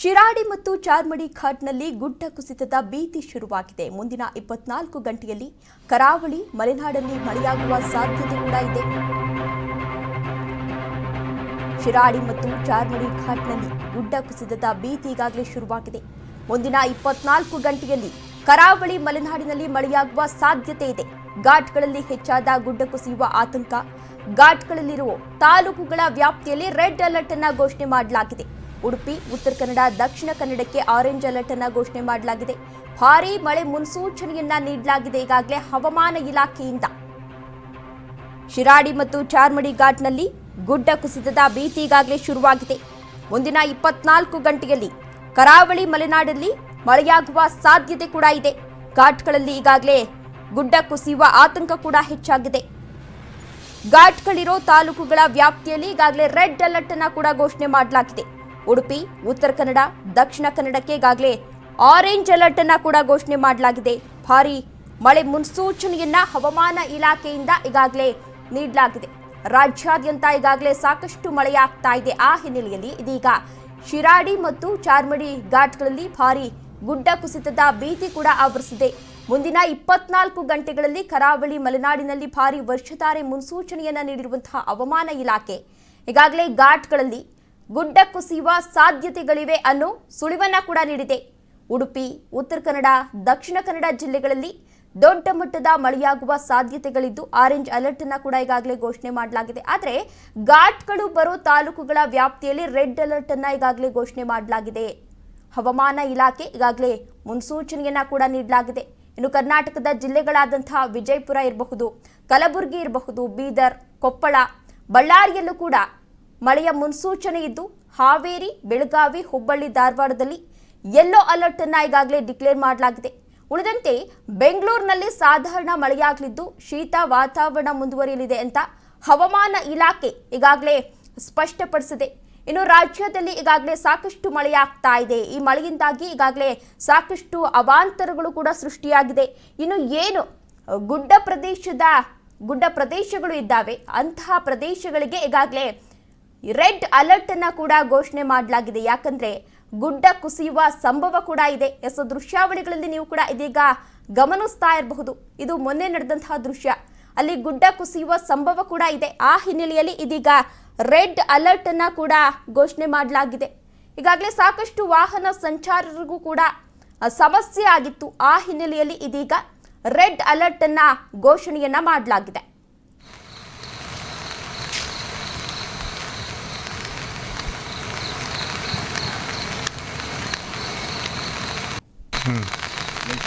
ಶಿರಾಡಿ ಮತ್ತು ಚಾರ್ಮಡಿ ಘಾಟ್ನಲ್ಲಿ ಗುಡ್ಡ ಕುಸಿತದ ಭೀತಿ ಶುರುವಾಗಿದೆ. ಮುಂದಿನ ಇಪ್ಪತ್ನಾಲ್ಕು ಗಂಟೆಯಲ್ಲಿ ಕರಾವಳಿ, ಮಲೆನಾಡಲ್ಲಿ ಮಳೆಯಾಗುವ ಸಾಧ್ಯತೆ ಕೂಡ ಇದೆ. ಶಿರಾಡಿ ಮತ್ತು ಚಾರ್ಮಡಿ ಘಾಟ್ನಲ್ಲಿ ಗುಡ್ಡ ಕುಸಿತದ ಭೀತಿ ಈಗಾಗಲೇ ಶುರುವಾಗಿದೆ. ಮುಂದಿನ ಇಪ್ಪತ್ನಾಲ್ಕು ಗಂಟೆಯಲ್ಲಿ ಕರಾವಳಿ, ಮಲೆನಾಡಿನಲ್ಲಿ ಮಳೆಯಾಗುವ ಸಾಧ್ಯತೆ ಇದೆ. ಘಾಟ್ಗಳಲ್ಲಿ ಹೆಚ್ಚಾದ ಗುಡ್ಡ ಕುಸಿಯುವ ಆತಂಕ. ಘಾಟ್ಗಳಲ್ಲಿರುವ ತಾಲೂಕುಗಳ ವ್ಯಾಪ್ತಿಯಲ್ಲಿ ರೆಡ್ ಅಲರ್ಟ್ ಅನ್ನ ಘೋಷಣೆ ಮಾಡಲಾಗಿದೆ. ಉಡುಪಿ, ಉತ್ತರ ಕನ್ನಡ, ದಕ್ಷಿಣ ಕನ್ನಡಕ್ಕೆ ಆರೆಂಜ್ ಅಲರ್ಟ್ ಅನ್ನು ಘೋಷಣೆ ಮಾಡಲಾಗಿದೆ. ಭಾರೀ ಮಳೆ ಮುನ್ಸೂಚನೆಯನ್ನ ನೀಡಲಾಗಿದೆ ಈಗಾಗಲೇ ಹವಾಮಾನ ಇಲಾಖೆಯಿಂದ. ಶಿರಾಡಿ ಮತ್ತು ಚಾರ್ಮಡಿ ಘಾಟ್ನಲ್ಲಿ ಗುಡ್ಡ ಕುಸಿತದ ಭೀತಿ ಈಗಾಗಲೇ ಶುರುವಾಗಿದೆ. ಮುಂದಿನ ಇಪ್ಪತ್ನಾಲ್ಕು ಗಂಟೆಯಲ್ಲಿ ಕರಾವಳಿ ಮಲೆನಾಡಲ್ಲಿ ಮಳೆಯಾಗುವ ಸಾಧ್ಯತೆ ಕೂಡ ಇದೆ. ಘಾಟ್ಗಳಲ್ಲಿ ಈಗಾಗಲೇ ಗುಡ್ಡ ಕುಸಿಯುವ ಆತಂಕ ಕೂಡ ಹೆಚ್ಚಾಗಿದೆ. ಘಾಟ್ಗಳಿರೋ ತಾಲೂಕುಗಳ ವ್ಯಾಪ್ತಿಯಲ್ಲಿ ಈಗಾಗಲೇ ರೆಡ್ ಅಲರ್ಟ್ ಅನ್ನ ಕೂಡ ಘೋಷಣೆ ಮಾಡಲಾಗಿದೆ. ಉಡುಪಿ, ಉತ್ತರ ಕನ್ನಡ, ದಕ್ಷಿಣ ಕನ್ನಡಕ್ಕೆ ಈಗಾಗಲೇ ಆರೆಂಜ್ ಅಲರ್ಟ್ ಅನ್ನ ಕೂಡ ಘೋಷಣೆ ಮಾಡಲಾಗಿದೆ. ಭಾರಿ ಮಳೆ ಮುನ್ಸೂಚನೆಯನ್ನ ಹವಾಮಾನ ಇಲಾಖೆಯಿಂದ ಈಗಾಗಲೇ ನೀಡಲಾಗಿದೆ. ರಾಜ್ಯಾದ್ಯಂತ ಈಗಾಗಲೇ ಸಾಕಷ್ಟು ಮಳೆಯಾಗ್ತಾ ಇದೆ. ಆ ಹಿನ್ನೆಲೆಯಲ್ಲಿ ಇದೀಗ ಶಿರಾಡಿ ಮತ್ತು ಚಾರ್ಮಡಿ ಘಾಟ್ಗಳಲ್ಲಿ ಭಾರಿ ಗುಡ್ಡ ಕುಸಿತದ ಭೀತಿ ಕೂಡ ಆವರಿಸಿದೆ. ಮುಂದಿನ ಇಪ್ಪತ್ನಾಲ್ಕು ಗಂಟೆಗಳಲ್ಲಿ ಕರಾವಳಿ ಮಲೆನಾಡಿನಲ್ಲಿ ಭಾರಿ ವರ್ಷಧಾರೆ ಮುನ್ಸೂಚನೆಯನ್ನ ನೀಡಿರುವಂತಹ ಹವಾಮಾನ ಇಲಾಖೆ ಈಗಾಗಲೇ ಘಾಟ್ಗಳಲ್ಲಿ ಗುಡ್ಡ ಕುಸಿಯುವ ಸಾಧ್ಯತೆಗಳಿವೆ ಅನ್ನೋ ಸುಳಿವನ್ನ ಕೂಡ ನೀಡಿದೆ. ಉಡುಪಿ, ಉತ್ತರ ಕನ್ನಡ, ದಕ್ಷಿಣ ಕನ್ನಡ ಜಿಲ್ಲೆಗಳಲ್ಲಿ ದೊಡ್ಡ ಮಟ್ಟದ ಮಳೆಯಾಗುವ ಸಾಧ್ಯತೆಗಳಿದ್ದು ಆರೆಂಜ್ ಅಲರ್ಟ್ ಅನ್ನ ಕೂಡ ಈಗಾಗಲೇ ಘೋಷಣೆ ಮಾಡಲಾಗಿದೆ. ಆದರೆ ಘಾಟ್ಗಳು ಬರೋ ತಾಲೂಕುಗಳ ವ್ಯಾಪ್ತಿಯಲ್ಲಿ ರೆಡ್ ಅಲರ್ಟ್ ಅನ್ನ ಈಗಾಗಲೇ ಘೋಷಣೆ ಮಾಡಲಾಗಿದೆ. ಹವಾಮಾನ ಇಲಾಖೆ ಈಗಾಗಲೇ ಮುನ್ಸೂಚನೆಯನ್ನ ಕೂಡ ನೀಡಲಾಗಿದೆ. ಇನ್ನು ಕರ್ನಾಟಕದ ಜಿಲ್ಲೆಗಳಾದಂತಹ ವಿಜಯಪುರ ಇರಬಹುದು, ಕಲಬುರಗಿ ಇರಬಹುದು, ಬೀದರ್, ಕೊಪ್ಪಳ, ಬಳ್ಳಾರಿಯಲ್ಲೂ ಕೂಡ ಮಳೆಯ ಮುನ್ಸೂಚನೆ ಇದ್ದು, ಹಾವೇರಿ, ಬೆಳಗಾವಿ, ಹುಬ್ಬಳ್ಳಿ, ಧಾರವಾಡದಲ್ಲಿ ಯೆಲ್ಲೋ ಅಲರ್ಟ್ ಅನ್ನ ಈಗಾಗಲೇ ಡಿಕ್ಲೇರ್ ಮಾಡಲಾಗಿದೆ. ಉಳಿದಂತೆ, ಬೆಂಗಳೂರಿನಲ್ಲಿ ಸಾಧಾರಣ ಮಳೆಯಾಗಲಿದ್ದು, ಶೀತ ವಾತಾವರಣ ಮುಂದುವರಿಯಲಿದೆ ಅಂತ ಹವಾಮಾನ ಇಲಾಖೆ ಈಗಾಗಲೇ ಸ್ಪಷ್ಟಪಡಿಸಿದೆ. ಇನ್ನು ರಾಜ್ಯದಲ್ಲಿ ಈಗಾಗಲೇ ಸಾಕಷ್ಟು ಮಳೆಯಾಗ್ತಾ ಇದೆ. ಈ ಮಳೆಯಿಂದಾಗಿ ಈಗಾಗಲೇ ಸಾಕಷ್ಟು ಅವಾಂತರಗಳು ಕೂಡ ಸೃಷ್ಟಿಯಾಗಿದೆ. ಇನ್ನು ಏನು ಗುಡ್ಡ ಪ್ರದೇಶದ, ಗುಡ್ಡ ಪ್ರದೇಶಗಳು ಇದ್ದಾವೆ, ಅಂತಹ ಪ್ರದೇಶಗಳಿಗೆ ಈಗಾಗಲೇ ರೆಡ್ ಅಲರ್ಟ್ ಅನ್ನ ಕೂಡ ಘೋಷಣೆ ಮಾಡಲಾಗಿದೆ. ಯಾಕಂದ್ರೆ ಗುಡ್ಡ ಕುಸಿಯುವ ಸಂಭವ ಕೂಡ ಇದೆ. ಎಸ್ ದೃಶ್ಯಾವಳಿಗಳಲ್ಲಿ ನೀವು ಕೂಡ ಇದೀಗ ಗಮನಿಸ್ತಾ ಇರಬಹುದು. ಇದು ಮೊನ್ನೆ ನಡೆದಂತಹ ದೃಶ್ಯ. ಅಲ್ಲಿ ಗುಡ್ಡ ಕುಸಿಯುವ ಸಂಭವ ಕೂಡ ಇದೆ. ಆ ಹಿನ್ನೆಲೆಯಲ್ಲಿ ಇದೀಗ ರೆಡ್ ಅಲರ್ಟ್ ಅನ್ನ ಕೂಡ ಘೋಷಣೆ ಮಾಡಲಾಗಿದೆ. ಈಗಾಗಲೇ ಸಾಕಷ್ಟು ವಾಹನ ಸಂಚಾರರಿಗೂ ಕೂಡ ಸಮಸ್ಯೆ ಆಗಿತ್ತು. ಆ ಹಿನ್ನೆಲೆಯಲ್ಲಿ ಇದೀಗ ರೆಡ್ ಅಲರ್ಟ್ ಅನ್ನ ಘೋಷಣೆಯನ್ನ ಮಾಡಲಾಗಿದೆ. 嗯。没